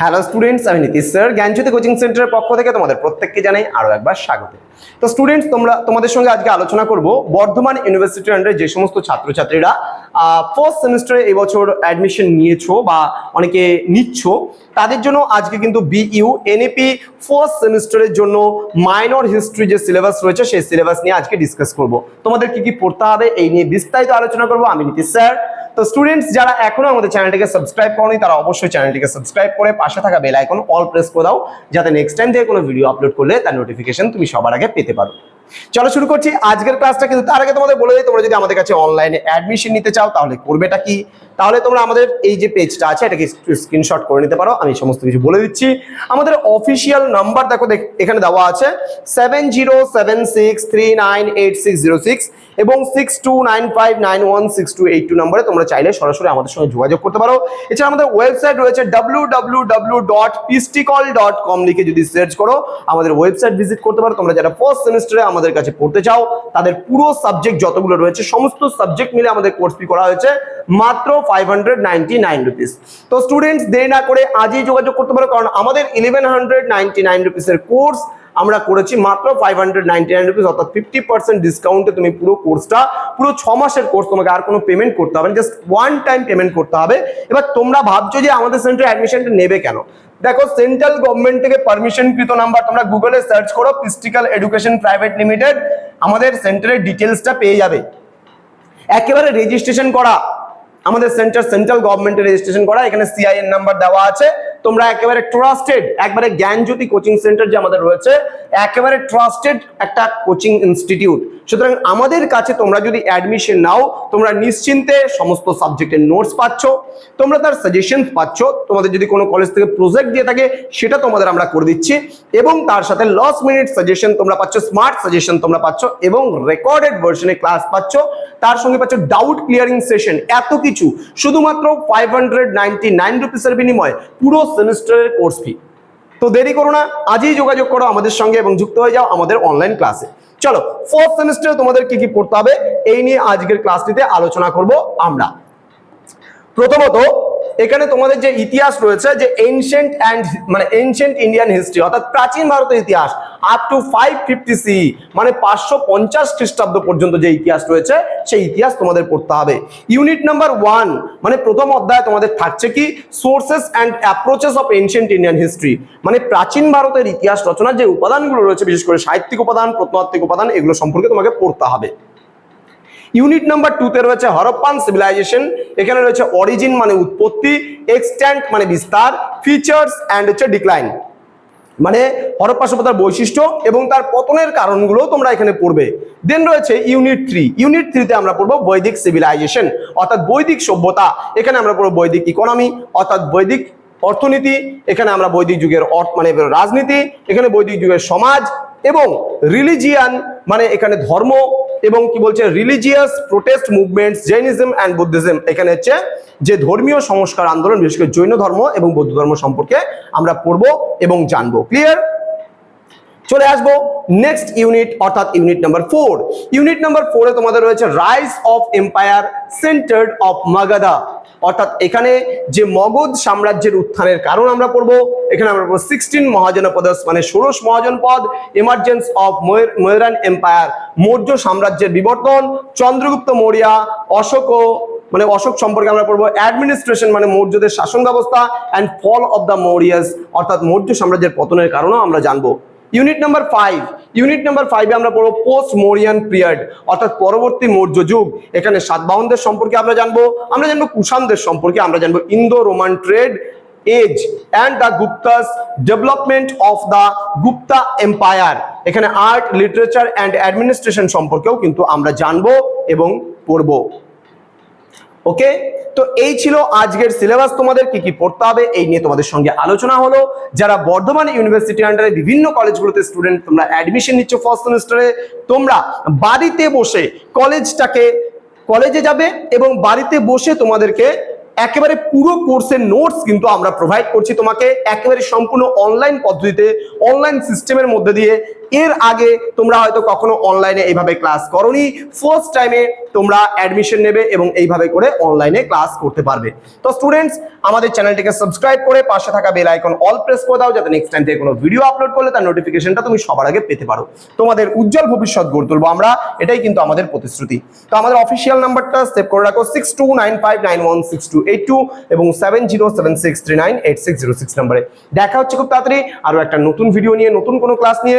Hello students আমি Nitish sir জ্ঞানজ্যোতি coaching সেন্টারের পক্ষ থেকে তোমাদের প্রত্যেককে জানাই আরও একবার স্বাগত। তো স্টুডেন্টস তোমরা, তোমাদের সঙ্গে আজকে আলোচনা করব বর্ধমান ইউনিভার্সিটির আন্ডারে যে সমস্ত ছাত্রছাত্রীরা ফার্স্ট সেমিস্টারে এবছর অ্যাডমিশন নিয়েছো বা অনেকে নিচ্ছ, তাদের জন্য আজকে কিন্তু বিইউ এনএপি ফার্স্ট সেমিস্টারের জন্য মাইনর হিস্ট্রি যে সিলেবাস রয়েছে, সেই সিলেবাস নিয়ে আজকে ডিসকাস করব। তোমাদের কি কি পড়তে হবে এই নিয়ে বিস্তারিত আলোচনা করব আমি নীতিশ স্যার তো স্টুডেন্টস যারা এখনও আমাদের চ্যানেলটিকে সাবস্ক্রাইব করেনি, তারা অবশ্যই চ্যানেলটিকে সাবস্ক্রাইব করে পাশে থাকা বেল আইকন অল প্রেস করে দাও, যাতে নেক্সট টাইম থেকে কোনো ভিডিও আপলোড করলে তার নোটিফিকেশন তুমি সবার আগে পেতে পারো। চলো শুরু করছি। আজকের ক্লাসটা কিন্তু তার আগে তোমাদের বলে দিই, তোমরা যদি আমাদের কাছে অনলাইনে অ্যাডমিশন নিতে চাও, তাহলে করবেটা কি? তাহলে তোমরা আমাদের এই যে পেজটা আছে, এটাকে স্ক্রিনশট করে নিতে পারো। আমি সমস্ত কিছু বলে দিচ্ছি। আমাদের অফিসিয়াল নাম্বার দেখো এখানে দেওয়া আছে seven zero seven six three nine eight six zero six এবং six two nine five nine one six two eight two নম্বরে তোমরা চাইলে সরাসরি আমাদের সঙ্গে যোগাযোগ করতে পারো। এছাড়া আমাদের ওয়েবসাইট রয়েছে W W W dot pistical dot com লিখে যদি সার্চ করো, আমাদের ওয়েবসাইট ভিজিট করতে পারো। তোমরা যারা ফার্স্ট সেমিস্টারে আমাদের কাছে পড়তে চাও, তাদের পুরো সাবজেক্ট যতগুলো রয়েছে, সমস্ত সাবজেক্ট মিলে আমাদের কোর্স ফি করা হয়েছে মাত্র five hundred ninety nine rupees তো স্টুডেন্টস দেরি না করে আজই যোগাযোগ করতে পারো, কারণ আমাদের ইলেভেন হান্ড্রেড নাইনটি নাইন রুপিসের কোর্স আমরা করেছি মাত্র five hundred ninety nine rupees অর্থাৎ ফিফটি পার্সেন্ট ডিসকাউন্টে তুমি পুরো কোর্সটা পুরো ছ মাসের কোর্স তোমাকে আর কোনো পেমেন্ট করতে হবে না জাস্ট ওয়ান টাইম পেমেন্ট করতে হবে। এবার তোমরা ভাবছ যে আমাদের সেন্টারে অ্যাডমিশনটা নেবে কেন? দেখো সেন্ট্রাল গভর্নমেন্ট থেকে পারমিশন কৃত নাম্বার তোমরা গুগলে সার্চ করো পিস্টিক্যাল এডুকেশন প্রাইভেট লিমিটেড আমাদের সেন্টারের ডিটেলসটা পেয়ে যাবে। একেবারে রেজিস্ট্রেশন করা, আমাদের সেন্টার সেন্ট্রাল গভর্নমেন্টের রেজিস্ট্রেশন করা, এখানে সিআইএন নাম্বার দেওয়া আছে। তোমরা একেবারে ট্রাস্টেড একবারে জ্ঞানজ্যোতি কোচিং সেন্টার যে আমাদের রয়েছে, একেবারে ট্রাস্টেড একটা কোচিং ইনস্টিটিউট সুতরাং আমাদের কাছে তোমরা যদি অ্যাডমিশন নাও তোমরা নিশ্চিন্তে সমস্ত সাবজেক্টের নোটস পাচ্ছ, তোমরা তার সাজেশনস পাচ্ছ, তোমাদের যদি কোনো কলেজ থেকে প্রজেক্ট দিয়ে থাকে, সেটা তোমাদের আমরা করে দিচ্ছি এবং তার সাথে লস মিনিট সাজেশন তোমরা পাচ্ছ স্মার্ট সাজেশন তোমরা পাচ্ছ এবং রেকর্ডেড ভার্সনে ক্লাস পাচ্ছ, তার সঙ্গে পাচ্ছ ডাউট ক্লিয়ারিং সেশন এত কিছু। শুধুমাত্র ফাইভ হান্ড্রেড নাইনটি নাইন রুপিসের বিনিময়ে পুরো সেমিস্টারের কোর্স ফি তো দেরি করো না, আজই যোগাযোগ করো আমাদের সঙ্গে এবং যুক্ত হয়ে যাও আমাদের অনলাইন ক্লাসে চলো ফোর্থ সেমিস্টারে তোমাদের কি কি পড়তে হবে? এই নিয়ে আজকের ক্লাসটিতে আলোচনা করব আমরা। প্রথমত এখানে তোমাদের যে ইতিহাস রয়েছে, যে এনশিয়েন্ট অ্যান্ড মানে এনশিয়েন্ট ইন্ডিয়ান হিস্ট্রি অর্থাৎ প্রাচীন ভারতের ইতিহাস up to five fifty C মানে পাঁচশো পঞ্চাশ খ্রিস্টাব্দ পর্যন্ত যে ইতিহাস রয়েছে, সেই ইতিহাস তোমাদের পড়তে হবে। ইউনিট নাম্বার ওয়ান মানে প্রথম অধ্যায় তোমাদের থাকছে কি? Sources and approaches of ancient Indian history মানে প্রাচীন ভারতের ইতিহাস রচনার যে উপাদানগুলো রয়েছে, বিশেষ করে সাহিত্যিক উপাদান, প্রত্নতাত্ত্বিক উপাদান, এগুলো সম্পর্কে তোমাকে পড়তে হবে। ইউনিট নাম্বার টুতে রয়েছে হরপ্পান সিভিলাইজেশন এখানে রয়েছে অরিজিন মানে উৎপত্তি এক্সট্যান্ট মানে বিস্তার ফিচার্স অ্যান্ড হচ্ছে ডিক্লাইন মানে হরপ্পা সভ্যতার বৈশিষ্ট্য এবং তার পতনের কারণগুলো তোমরা এখানে পড়বে। দেন রয়েছে ইউনিট থ্রি ইউনিট থ্রিতে আমরা পড়ব বৈদিক সিভিলাইজেশন অর্থাৎ বৈদিক সভ্যতা। এখানে আমরা পড়ব বৈদিক ইকোনমি অর্থাৎ বৈদিক অর্থনীতি। এখানে আমরা বৈদিক যুগের অর্থ মানে রাজনীতি। এখানে বৈদিক যুগের সমাজ এবং রিলিজিয়ান মানে এখানে ধর্ম। এবং কি বলছে religious protest movements Jainism and Buddhism এখানে হচ্ছে যে ধর্মীয় সংস্কার আন্দোলন, বিশেষ করে জৈন ধর্ম এবং বৌদ্ধ ধর্ম সম্পর্কে আমরা পড়ব এবং জানব। ক্লিয়ার চলে আসব নেক্সট ইউনিট অর্থাৎ unit number four unit number ফোরে তোমাদের রয়েছে rise of empire centred of Magadha অর্থাৎ এখানে যে মগধ সাম্রাজ্যের উত্থানের কারণ আমরা পড়ব, এখানে আমরা পড়ব সিক্সটিন মহাজনপদস মানে ষোড়শ মহাজনপদ এমার্জেন্স অফ ময়রান এম্পায়ার মৌর্য সাম্রাজ্যের বিবর্তন, চন্দ্রগুপ্ত মৌর্য, অশোক মানে অশোক সম্পর্কে আমরা পড়ব অ্যাডমিনিস্ট্রেশন মানে মৌর্যদের শাসন ব্যবস্থা and fall of the Mauryas অর্থাৎ মৌর্য সাম্রাজ্যের পতনের কারণও আমরা জানব। Unit number five unit number ফাইভে আমরা পড়ব পোস্ট মোরিয়ান পিরিয়ড অর্থাৎ পরবর্তী মৌর্য যুগ। এখানে সাতবাহনদের সম্পর্কে আমরা জানব আমরা জানব কুষাণদের সম্পর্কে, আমরা জানব Indo Roman trade age and the Guptas development of the Gupta empire এখানে আর্ট লিটারেচার অ্যান্ড অ্যাডমিনিস্ট্রেশন সম্পর্কেও কিন্তু আমরা জানব এবং পড়ব। ওকে তো এই ছিল আজকের সিলেবাস তোমাদের কি কি পড়তে হবে এই নিয়ে তোমাদের সঙ্গে আলোচনা হলো। যারা বর্ধমান ইউনিভার্সিটি আন্ডারে বিভিন্ন কলেজগুলোতে স্টুডেন্ট তোমরা অ্যাডমিশন নিচ্ছ ফার্স্ট সেমিস্টারে তোমরা বাড়িতে বসে কলেজটাকে কলেজে যাবে এবং বাড়িতে বসে তোমাদেরকে একেবারে পুরো কোর্সের নোটস কিন্তু আমরা প্রোভাইড করছি তোমাকে। একেবারে সম্পূর্ণ অনলাইন পদ্ধতিতে অনলাইন সিস্টেমের মধ্যে দিয়ে এর আগে তোমরা হয়তো কখনো অনলাইনে এইভাবে ক্লাস করনি। ফার্স্ট টাইমে তোমরা অ্যাডমিশন নেবে এবং এইভাবে করে অনলাইনে ক্লাস করতে পারবে। তো স্টুডেন্টস আমাদের চ্যানেলটিকে সাবস্ক্রাইব করে পাশে থাকা বেল আইকন অল প্রেস করে দাও যাতে নেক্সট টাইম থেকে কোনো ভিডিও আপলোড করলে তার নোটিফিকেশনটা তুমি সবার আগে পেতে পারো। তোমাদের উজ্জ্বল ভবিষ্যৎ গড়ে তুলবো আমরা, এটাই কিন্তু আমাদের প্রতিশ্রুতি। তো আমাদের অফিসিয়াল নাম্বারটা সেভ করে রাখো six two nine five nine one six two eight two এবং seven zero seven six three nine eight six zero six নাম্বারে দেখা হচ্ছে খুব তাড়াতাড়ি আরও একটা নতুন ভিডিও নিয়ে, নতুন কোনো ক্লাস নিয়ে।